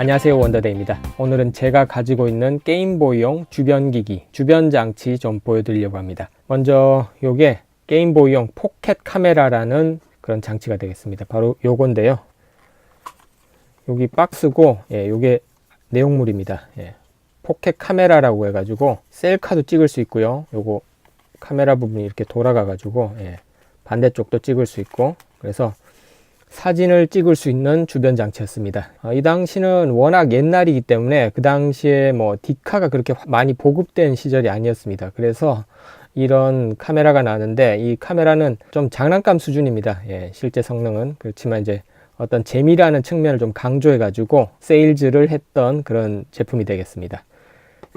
안녕하세요 원더데이입니다. 오늘은 제가 가지고 있는 게임보이용 주변기기 주변장치 좀 보여드리려고 합니다. 먼저 요게 게임보이용 포켓 카메라라는 그런 장치가 되겠습니다. 바로 요건데요. 여기 박스고 예, 요게 내용물입니다. 예, 포켓 카메라라고 해가지고 셀카도 찍을 수 있고요. 요거 카메라 부분이 이렇게 돌아가 가지고 예, 반대쪽도 찍을 수 있고 그래서 사진을 찍을 수 있는 주변 장치였습니다. 어, 이 당시는 워낙 옛날이기 때문에 그 당시에 뭐 디카가 그렇게 많이 보급된 시절이 아니었습니다. 그래서 이런 카메라가 나는데 이 카메라는 좀 장난감 수준입니다. 예, 실제 성능은 그렇지만 이제 어떤 재미라는 측면을 좀 강조해 가지고 세일즈를 했던 그런 제품이 되겠습니다.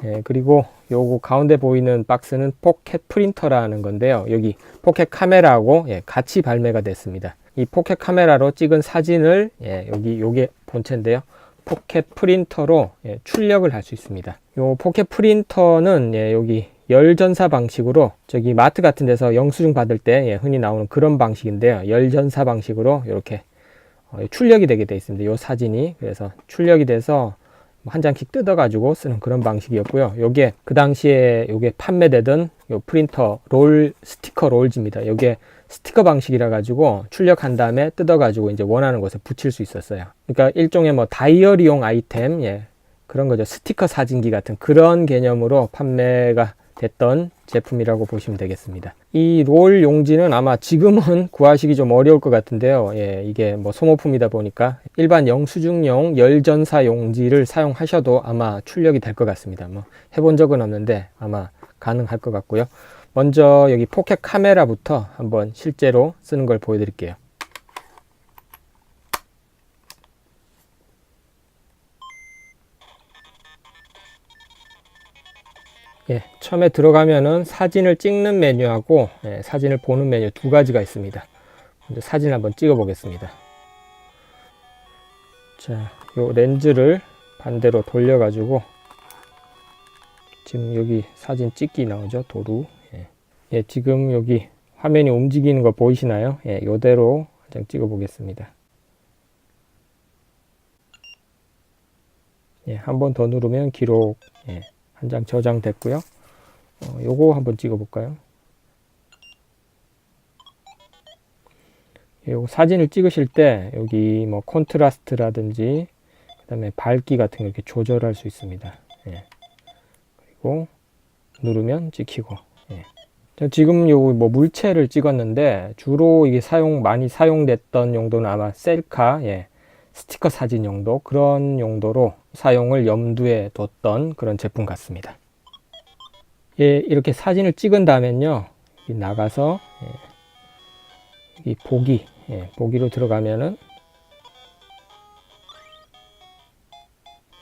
예, 그리고 요거 가운데 보이는 박스는 포켓 프린터라는 건데요. 여기 포켓 카메라하고 예, 같이 발매가 됐습니다. 이 포켓 카메라로 찍은 사진을 예, 여기 요게 본체인데요. 포켓 프린터로 예, 출력을 할 수 있습니다. 요 포켓 프린터는 예, 여기 열전사 방식으로 저기 마트 같은 데서 영수증 받을 때 예, 흔히 나오는 그런 방식인데요. 열전사 방식으로 이렇게 어, 출력이 되게 되어 있습니다. 요 사진이 그래서 출력이 돼서 한 장씩 뜯어가지고 쓰는 그런 방식이었고요. 요게 그 당시에 요게 판매되던 요 프린터 롤 스티커 롤즈입니다. 요게 스티커 방식이라 가지고 출력한 다음에 뜯어 가지고 이제 원하는 곳에 붙일 수 있었어요. 그러니까 일종의 뭐 다이어리용 아이템 예. 그런 거죠. 스티커 사진기 같은 그런 개념으로 판매가 됐던 제품이라고 보시면 되겠습니다. 이 롤 용지는 아마 지금은 구하시기 좀 어려울 것 같은데요. 예, 이게 뭐 소모품이다 보니까 일반 영수증용 열전사 용지를 사용하셔도 아마 출력이 될 것 같습니다. 뭐 해본 적은 없는데 아마 가능할 것 같고요. 먼저 여기 포켓 카메라부터 한번 실제로 쓰는 걸 보여드릴게요. 예, 처음에 들어가면은 사진을 찍는 메뉴하고 예, 사진을 보는 메뉴 두 가지가 있습니다. 먼저 사진을 한번 찍어 보겠습니다. 자, 요 렌즈를 반대로 돌려 가지고 지금 여기 사진 찍기 나오죠 도루 예, 지금 여기 화면이 움직이는 거 보이시나요? 예, 이대로 한장 찍어 보겠습니다. 예, 한 번 더 누르면 기록 예, 한 장 저장됐고요. 어, 요거 한번 찍어 볼까요? 예, 요 사진을 찍으실 때 여기 뭐 콘트라스트라든지 그다음에 밝기 같은 거 이렇게 조절할 수 있습니다. 예. 그리고 누르면 찍히고 지금 요 뭐 물체를 찍었는데 주로 이게 사용 많이 사용됐던 용도는 아마 셀카, 예, 스티커 사진 용도 그런 용도로 사용을 염두에 뒀던 그런 제품 같습니다. 예, 이렇게 사진을 찍은 다음엔요 나가서 예, 이 보기, 예, 보기로 들어가면은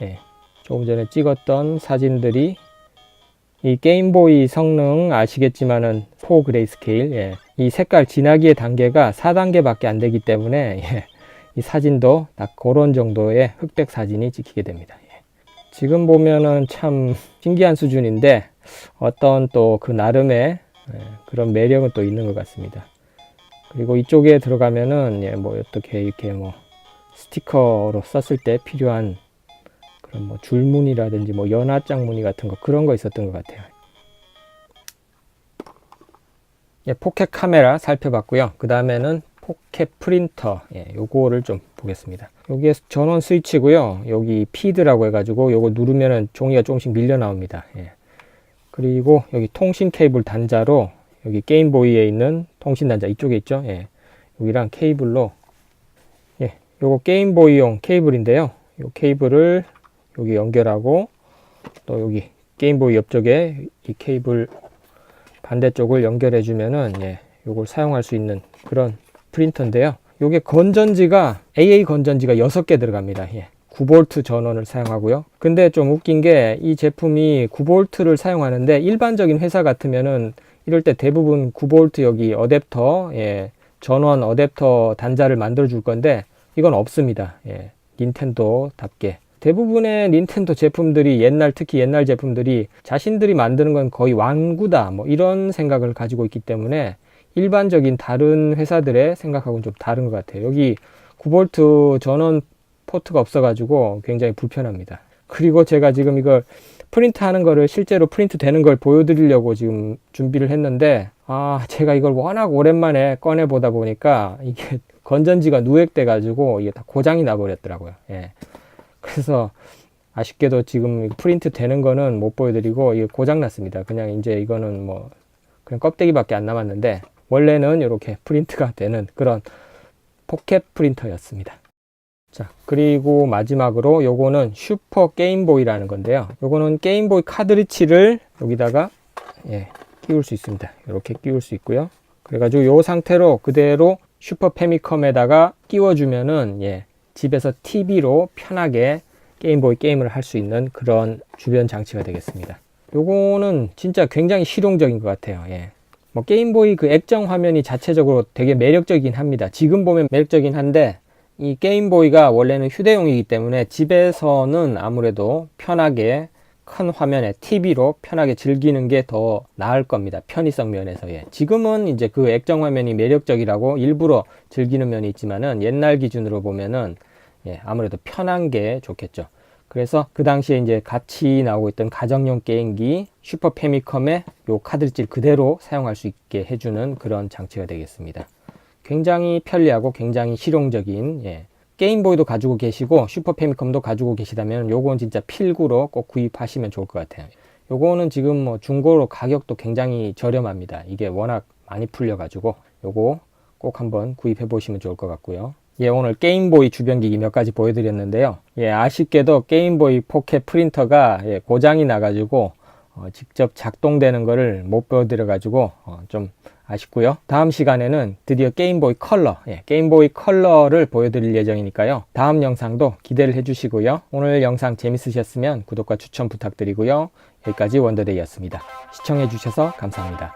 예, 조금 전에 찍었던 사진들이 이 게임보이 성능 아시겠지만은 4 그레이스케일 예. 이 색깔 진하기의 단계가 4단계밖에 안 되기 때문에 예. 이 사진도 딱 그런 정도의 흑백 사진이 찍히게 됩니다. 예. 지금 보면은 참 신기한 수준인데 어떤 또 그 나름의 예. 그런 매력은 또 있는 것 같습니다. 그리고 이쪽에 들어가면은 예, 뭐 어떻게 이렇게 뭐 스티커로 썼을 때 필요한 그런 뭐 줄무늬라든지 뭐 연화장 무늬 같은 거 그런 거 있었던 것 같아요. 예, 포켓 카메라 살펴봤고요. 그 다음에는 포켓 프린터 예, 요거를 좀 보겠습니다. 여기에 전원 스위치고요. 여기 피드라고 해가지고 요거 누르면은 종이가 조금씩 밀려 나옵니다. 예. 그리고 여기 통신 케이블 단자로 여기 게임보이에 있는 통신 단자 이쪽에 있죠. 예. 여기랑 케이블로 예, 요거 게임보이용 케이블인데요. 요 케이블을 여기 연결하고 또 여기 게임보이 옆쪽에 이 케이블 반대쪽을 연결해 주면은 예, 요걸 사용할 수 있는 그런 프린터인데요. 요게 건전지가 AA 건전지가 6개 들어갑니다. 예. 9V 전원을 사용하고요. 근데 좀 웃긴 게 이 제품이 9V를 사용하는데 일반적인 회사 같으면은 이럴 때 대부분 9V 여기 어댑터, 예, 전원 어댑터 단자를 만들어 줄 건데 이건 없습니다. 예, 닌텐도답게. 대부분의 닌텐도 제품들이 옛날 특히 옛날 제품들이 자신들이 만드는 건 거의 완구다 뭐 이런 생각을 가지고 있기 때문에 일반적인 다른 회사들의 생각하고는 좀 다른 것 같아요. 여기 9V 전원 포트가 없어가지고 굉장히 불편합니다. 그리고 제가 지금 이걸 프린트 하는 거를 실제로 프린트 되는 걸 보여드리려고 지금 준비를 했는데 아 제가 이걸 워낙 오랜만에 꺼내 보다 보니까 이게 건전지가 누액돼 가지고 이게 다 고장이 나 버렸더라고요 예 그래서 아쉽게도 지금 프린트 되는 거는 못 보여드리고 이게 고장 났습니다 그냥 이제 이거는 뭐 그냥 껍데기밖에 안 남았는데 원래는 이렇게 프린트가 되는 그런 포켓 프린터였습니다 자, 그리고 마지막으로 요거는 슈퍼 게임보이라는 건데요. 요거는 게임보이 카드리치를 여기다가 예, 끼울 수 있습니다. 이렇게 끼울 수 있고요. 그래가지고 요 상태로 그대로 슈퍼 패미컴에다가 끼워주면은 예, 집에서 TV로 편하게 게임보이 게임을 할 수 있는 그런 주변 장치가 되겠습니다. 요거는 진짜 굉장히 실용적인 것 같아요. 예. 뭐 게임보이 그 액정 화면이 자체적으로 되게 매력적이긴 합니다. 지금 보면 매력적이긴 한데 이 게임보이가 원래는 휴대용이기 때문에 집에서는 아무래도 편하게 큰 화면에 TV로 편하게 즐기는 게 더 나을 겁니다. 편의성 면에서. 예. 지금은 이제 그 액정 화면이 매력적이라고 일부러 즐기는 면이 있지만은 옛날 기준으로 보면은 예, 아무래도 편한 게 좋겠죠. 그래서 그 당시에 이제 같이 나오고 있던 가정용 게임기 슈퍼 패미컴의 요 카드릿지를 그대로 사용할 수 있게 해주는 그런 장치가 되겠습니다. 굉장히 편리하고 굉장히 실용적인 예. 게임보이도 가지고 계시고 슈퍼 패미컴도 가지고 계시다면 요건 진짜 필구로 꼭 구입하시면 좋을 것 같아요. 요거는 지금 뭐 중고로 가격도 굉장히 저렴합니다. 이게 워낙 많이 풀려 가지고 요거 꼭 한번 구입해 보시면 좋을 것 같고요. 예, 오늘 게임보이 주변기기 몇 가지 보여드렸는데요. 예, 아쉽게도 게임보이 포켓 프린터가 예, 고장이 나가지고 어, 직접 작동되는 거를 못 보여드려가지고 어, 좀 아쉽고요. 다음 시간에는 드디어 게임보이 컬러, 예, 게임보이 컬러를 보여드릴 예정이니까요. 다음 영상도 기대를 해주시고요. 오늘 영상 재밌으셨으면 구독과 추천 부탁드리고요. 여기까지 원더데이였습니다. 시청해주셔서 감사합니다.